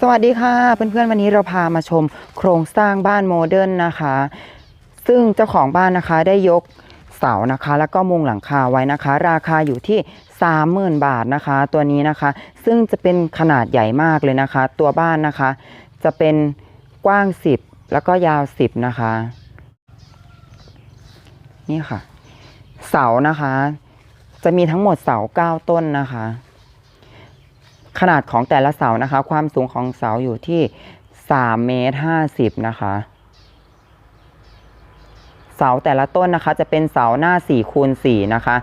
สวัสดีค่ะ เพื่อนๆวันนี้เราพามาชมโครงสร้างบ้านโมเดิร์นนะคะ ซึ่งเจ้าของบ้านนะคะได้ยกเสานะคะ แล้วก็มุงหลังคาไว้นะคะ ราคาอยู่ที่ 30,000 บาทนะคะ ตัวนี้นะคะ ซึ่งจะเป็นขนาดใหญ่มากเลยนะคะ ตัวบ้านนะคะ จะเป็นกว้าง 10 แล้วก็ยาว 10 นะคะ นี่ค่ะ เสานะคะ จะมีทั้งหมดเสา 9 ต้นนะคะ ขนาดของแต่ละเสานะคะ ความสูงของเสาอยู่ที่3เมตร50นะคะ เสาแต่ละต้นนะคะ จะเป็นเสาหน้า4คูณ4นะคะ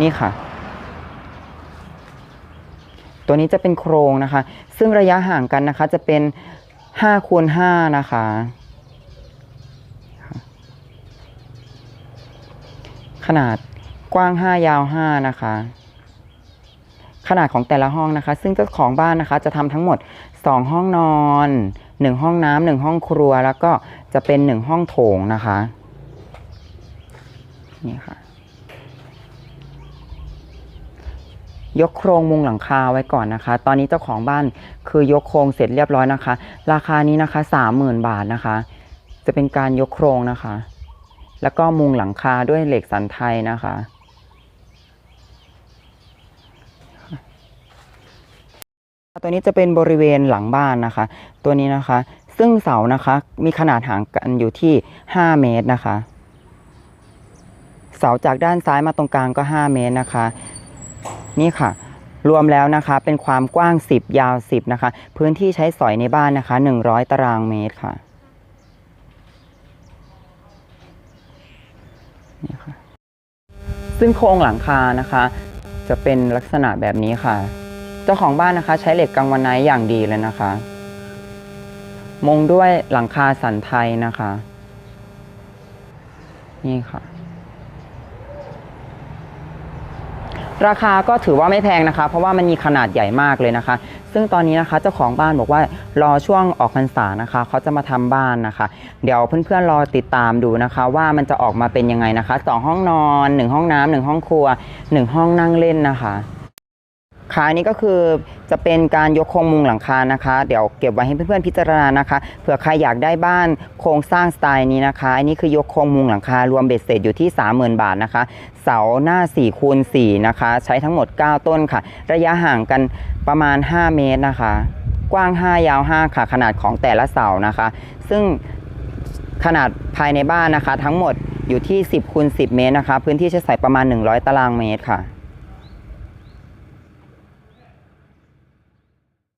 นี่ค่ะ ตัวนี้จะเป็นโครงนะคะ ซึ่งระยะห่างกันนะคะ จะเป็น5คูณ5นะคะขนาดกว้าง 5 ยาว 5 นะคะ ขนาดของแต่ละห้องนะคะ ซึ่งเจ้าของบ้านนะคะจะทำทั้งหมด 2 ห้องนอน 1 ห้องน้ำหนึ่งห้องครัว แล้วก็จะเป็น 1 ห้องโถงนะคะนี่ค่ะยกโครงมุงหลังคาไว้ก่อนนะคะ ตอนนี้เจ้าของบ้านคือยกโครงเสร็จเรียบร้อยนะคะ ราคานี้นะคะ30,000บาทนะคะ จะเป็นการยกโครงนะคะ แล้วก็มุงหลังคาด้วยเหล็กสันไทยนะคะ ตัวนี้จะเป็นบริเวณหลังบ้านนะคะ ตัวนี้นะคะ ซึ่งเสานะคะมีขนาดห่างกันอยู่ที่ 5 เมตรนะคะ เสาจากด้านซ้ายมาตรงกลางก็ 5 เมตรนะคะ นี่ค่ะ รวมแล้วนะคะ เป็นความกว้าง 10 ยาว 10 นะคะ พื้นที่ใช้สอยในบ้านนะคะ 100 ตารางเมตรค่ะนี่ค่ะ ซึ่งโครงหลังคานะคะ จะเป็นลักษณะแบบนี้ค่ะ จ้าของบ้านนะคะ ใช้เหล็กกังวันไนอย่างดีเลยนะคะ มุงด้วยหลังคาสันไทยนะคะ นี่ค่ะ ราคาก็ถือว่าไม่แพงนะคะ เพราะว่ามันมีขนาดใหญ่มากเลยนะคะ ซึ่งตอนนี้นะคะ เจ้าของบ้านบอกว่ารอช่วงออกพรรษานะคะ เขาจะมาทำบ้านนะคะ เดี๋ยวเพื่อนๆรอติดตามดูนะคะ ว่ามันจะออกมาเป็นยังไงนะคะสองห้องนอนหนึ่งห้องน้ำหนึ่งห้องครัวหนึ่งห้องนั่งเล่นนะคะ ค่ะอันนี้ก็คือจะเป็นการยกโครงมุงหลังคานะคะ เดี๋ยวเก็บไว้ให้เพื่อนๆพิจารณานะคะเผื่อใครอยากได้บ้านโครงสร้างสไตล์นี้นะคะอันนี้คือยกโครงมุงหลังคารวมเบ็ดเสร็จอยู่ที่ 30,000 บาทนะคะ เสาหน้า4คูณ4นะคะ ใช้ทั้งหมด 9 ต้นค่ะ ระยะห่างกันประมาณ 5 เมตรนะคะ กว้าง 5 ยาว 5 ค่ะ ขนาดของแต่ละเสานะคะ ซึ่งขนาดภายในบ้านนะคะ ทั้งหมดอยู่ที่ 10คูณ10 เมตรนะคะ พื้นที่ใช้สอยประมาณ 100 ตารางเมตรค่ะ